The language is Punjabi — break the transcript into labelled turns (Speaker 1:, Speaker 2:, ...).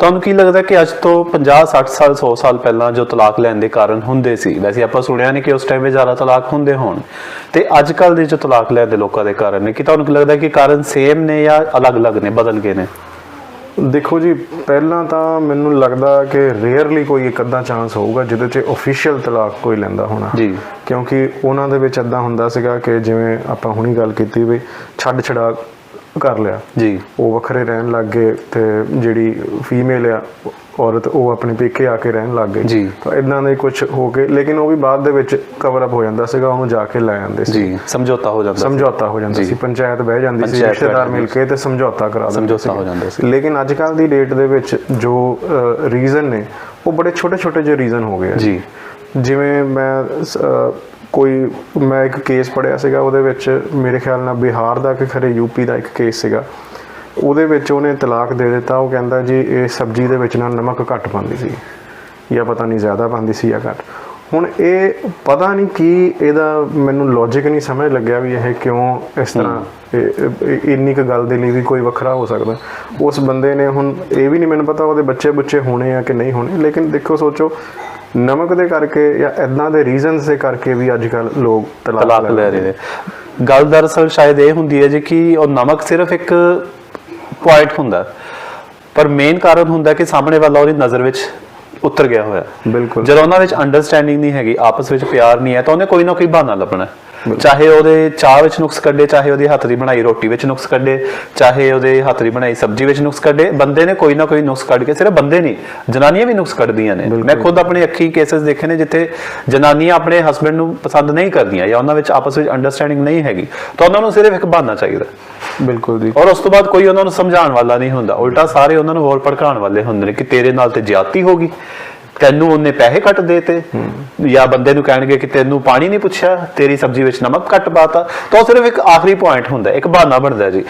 Speaker 1: ਤੁਹਾਨੂੰ ਕੀ ਲੱਗਦਾ ਕਿ ਅੱਜ ਤੋਂ 50 60 ਸਾਲ 100 ਸਾਲ ਪਹਿਲਾਂ ਜੋ ਤਲਾਕ ਲੈਣ ਦੇ ਕਾਰਨ ਹੁੰਦੇ ਸੀ ਵੈਸੇ ਆਪਾਂ ਸੁਣਿਆ ਨਹੀਂ ਕਿ ਉਸ ਟਾਈਮ 'ਤੇ ਜ਼ਿਆਦਾ ਤਲਾਕ ਹੁੰਦੇ ਹੋਣ ਤੇ ਅੱਜ ਕੱਲ ਦੇ ਜੋ ਤਲਾਕ ਲੈਣ ਦੇ ਲੋਕਾਂ ਦੇ ਕਾਰਨ ਨੇ ਕਿ ਤੁਹਾਨੂੰ ਕੀ ਲੱਗਦਾ ਕਿ ਕਾਰਨ ਸੇਮ ਨੇ ਜਾਂ ਅਲੱਗ-ਅਲੱਗ ਨੇ ਬਦਲ ਗਏ ਨੇ?
Speaker 2: ਦੇਖੋ ਜੀ ਪਹਿਲਾਂ ਤਾਂ ਮੈਨੂੰ ਲੱਗਦਾ ਕਿ ਰੇਅਰਲੀ ਕੋਈ ਇੱਕ ਅੱਧਾ ਚਾਂਸ ਹੋਊਗਾ ਜਿਹਦੇ 'ਚ ਅਫੀਸ਼ੀਅਲ ਤਲਾਕ ਕੋਈ ਲੈਂਦਾ ਹੋਣਾ।
Speaker 1: ਜੀ।
Speaker 2: ਕਿਉਂਕਿ ਉਹਨਾਂ ਦੇ ਵਿੱਚ ਇਦਾਂ ਹੁੰਦਾ ਸੀਗਾ ਕਿ ਜਿਵੇਂ ਆਪਾਂ ਹੁਣੀ ਗੱਲ ਕੀਤੀ ਵੀ ਛੱਡ ਛੜਾ ਕਰ ਲਿਆ
Speaker 1: ਜੀ
Speaker 2: ਉਹ ਵੱਖਰੇ ਰਹਿਣ ਲੱਗ ਗਏ ਤੇ ਜਿਹੜੀ ਫੀਮੇਲ ਆ ਔਰਤ ਉਹ ਆਪਣੇ ਪੇਕੇ ਆ ਕੇ ਰਹਿਣ ਲੱਗ ਗਈ
Speaker 1: ਜੀ।
Speaker 2: ਤਾਂ ਇਦਾਂ ਦੇ ਕੁਝ ਹੋ ਕੇ ਲੇਕਿਨ ਉਹ ਵੀ ਬਾਅਦ ਦੇ ਵਿੱਚ ਕਵਰ ਅਪ ਹੋ ਜਾਂਦਾ ਸੀਗਾ ਉਹਨੂੰ ਜਾ ਕੇ ਲੈ ਜਾਂਦੇ ਸੀ
Speaker 1: ਜੀ ਸਮਝੌਤਾ ਹੋ ਜਾਂਦਾ ਸੀ।
Speaker 2: ਸਮਝੌਤਾ ਹੋ ਜਾਂਦਾ। ਸੀ ਪੰਚਾਇਤ ਬਹਿ ਜਾਂਦੀ ਸੀ ਰਿਸ਼ਤੇਦਾਰ ਮਿਲ ਕੇ ਤੇ ਸਮਝੌਤਾ ਕਰਾ ਦਿੰਦੇ
Speaker 1: ਸਮਝੌਤਾ। ਹੋ ਜਾਂਦਾ ਸੀ।
Speaker 2: ਲੇਕਿਨ ਅੱਜ ਕੱਲ ਦੀ ਡੇਟ ਦੇ ਵਿੱਚ ਜੋ ਰੀਜ਼ਨ ਨੇ ਉਹ ਬੜੇ ਛੋਟੇ ਛੋਟੇ ਜਿਹੇ ਰੀਜ਼ਨ ਹੋ ਗਏ
Speaker 1: ਜੀ
Speaker 2: ਜਿਵੇਂ ਮੈਂ ਕੋਈ ਮੈਂ ਇੱਕ ਕੇਸ ਪੜਿਆ ਸੀਗਾ ਉਹਦੇ ਵਿੱਚ ਮੇਰੇ ਖਿਆਲ ਨਾਲ ਬਿਹਾਰ ਦਾ ਕਿ ਖਰੇ ਯੂਪੀ ਦਾ ਇੱਕ ਕੇਸ ਸੀਗਾ। ਉਹਦੇ ਵਿੱਚ ਉਹਨੇ ਤਲਾਕ ਦੇ ਦਿੱਤਾ ਉਹ ਕਹਿੰਦਾ ਜੀ ਇਹ ਸਬਜ਼ੀ ਦੇ ਵਿੱਚ ਨਾ ਨਮਕ ਘੱਟ ਪਾਉਂਦੀ ਸੀ ਜਾਂ ਪਤਾ ਨਹੀਂ ਜ਼ਿਆਦਾ ਪਾਉਂਦੀ ਸੀ ਜਾਂ ਘੱਟ। ਹੁਣ ਇਹ ਪਤਾ ਨਹੀਂ ਕੀ ਇਹਦਾ ਮੈਨੂੰ ਲੌਜੀਕ ਨਹੀਂ ਸਮਝ ਲੱਗਿਆ ਵੀ ਇਹ ਕਿਉਂ ਇਸ ਤਰ੍ਹਾਂ ਇੰਨੀ ਕੁ ਗੱਲ ਦੇ ਲਈ ਵੀ ਕੋਈ ਵੱਖਰਾ ਹੋ ਸਕਦਾ। ਉਸ ਬੰਦੇ ਨੇ ਹੁਣ ਇਹ ਵੀ ਨਹੀਂ ਮੈਨੂੰ ਪਤਾ ਉਹਦੇ ਬੱਚੇ ਬੁੱਚੇ ਹੋਣੇ ਆ ਕਿ ਨਹੀਂ ਹੋਣੇ ਲੇਕਿਨ ਦੇਖੋ ਸੋਚੋ ਨਮਕ ਦੇ ਕਰਕੇ ਜਾਂ ਇਦਾਂ ਦੇ ਰੀਜ਼ਨਸ ਦੇ ਕਰਕੇ ਵੀ ਅੱਜ ਕੱਲ ਲੋਕ
Speaker 1: ਤਲਾਕ ਲੈ ਰਹੇ ਨੇ ਗੱਲ ਦਰਅਸਲ ਸ਼ਾਇਦ ਇਹ ਹੁੰਦੀ ਹੈ ਜੀ ਕਿ ਉਹ ਨਮਕ ਸਿਰਫ ਇੱਕ ਪੁਆਇੰਟ ਹੁੰਦਾ। ਪਰ ਮੇਨ ਕਾਰਨ ਹੁੰਦਾ ਕਿ ਸਾਹਮਣੇ ਵਾਲਾ ਉਹਦੀ ਨਜ਼ਰ ਵਿੱਚ ਉਤਰ ਗਿਆ ਹੋਇਆ
Speaker 2: ਬਿਲਕੁਲ
Speaker 1: ਜਦੋਂ ਉਹਨਾਂ ਵਿੱਚ ਅੰਡਰਸਟੈਂਡਿੰਗ ਨਹੀਂ ਹੈਗੀ ਆਪਸ ਵਿੱਚ ਪਿਆਰ ਨਹੀਂ ਹੈ ਤਾਂ ਉਹਨੇ ਕੋਈ ਨਾ ਕੋਈ ਬਹਾਨਾ ਲੱਭਣਾ। ਚਾਹੇ ਉਹਦੇ ਚਾਹ ਵਿੱਚ ਨੁਕਸ ਕੱਢੇ ਚਾਹੇ ਉਹਦੀ ਹੱਥ ਦੀ ਬਣਾਈ ਰੋਟੀ ਵਿੱਚ ਨੁਕਸ ਕੱਢੇ ਚਾਹੇ ਉਹਦੇ ਹੱਥ ਦੀ ਬਣਾਈ ਸਬਜ਼ੀ ਵਿੱਚ ਨੁਕਸ ਕੱਢੇ ਬੰਦੇ ਨੇ ਕੋਈ ਨਾ ਕੋਈ ਨੁਕਸ ਕੱਢ ਕੇ ਸਿਰਫ ਬੰਦੇ ਨਹੀਂ ਜਨਾਨੀਆਂ ਵੀ ਨੁਕਸ ਕੱਢਦੀਆਂ ਨੇ। ਮੈਂ ਖੁਦ ਆਪਣੇ ਅੱਖੀ ਕੇਸਸ ਦੇਖੇ ਨੇ ਜਿੱਥੇ ਜਨਾਨੀਆਂ ਆਪਣੇ ਹਸਬੰਡ ਨੂੰ ਪਸੰਦ ਨਹੀਂ ਕਰਦੀਆਂ ਜਾਂ ਉਹਨਾਂ ਵਿੱਚ ਆਪਸ ਵਿੱਚ ਅੰਡਰਸਟੈਂਡਿੰਗ ਨਹੀਂ ਹੈਗੀ ਤਾਂ ਉਹਨਾਂ ਨੂੰ ਸਿਰਫ ਇੱਕ ਬਹਾਨਾ ਚਾਹੀਦਾ।
Speaker 2: ਬਿਲਕੁਲ ਜੀ।
Speaker 1: ਔਰ ਉਸ ਤੋਂ ਬਾਅਦ ਕੋਈ ਉਹਨਾਂ ਨੂੰ ਸਮਝਾਉਣ ਵਾਲਾ ਨਹੀਂ ਹੁੰਦਾ। ਉਲਟਾ ਸਾਰੇ ਉਹਨਾਂ ਨੂੰ ਹੋਰ ਭੜਕਾਉਣ ਵਾਲੇ ਹੁੰਦੇ ਨੇ ਕਿ ਤੇਰੇ ਨਾਲ ਤੇ ਜ਼ਿਆਦਤੀ ਹੋ ਗਈ। ਤੈਨੂੰ ਉਹਨੇ ਪੈਸੇ ਘੱਟ ਦੇਤੇ। ਜਾਂ ਬੰਦੇ ਨੂੰ ਕਹਿਣਗੇ ਕਿ ਤੈਨੂੰ ਪਾਣੀ ਨਹੀਂ ਪੁੱਛਿਆ, ਤੇਰੀ ਸਬਜ਼ੀ ਵਿੱਚ ਨਮਕ ਘੱਟ ਪਾਤਾ। ਤਾਂ ਉਹ ਸਿਰਫ ਇੱਕ ਆਖਰੀ ਪੁਆਇੰਟ ਹੁੰਦਾ ਇੱਕ ਬਹਾਨਾ ਬਣਦਾ ਜੀ।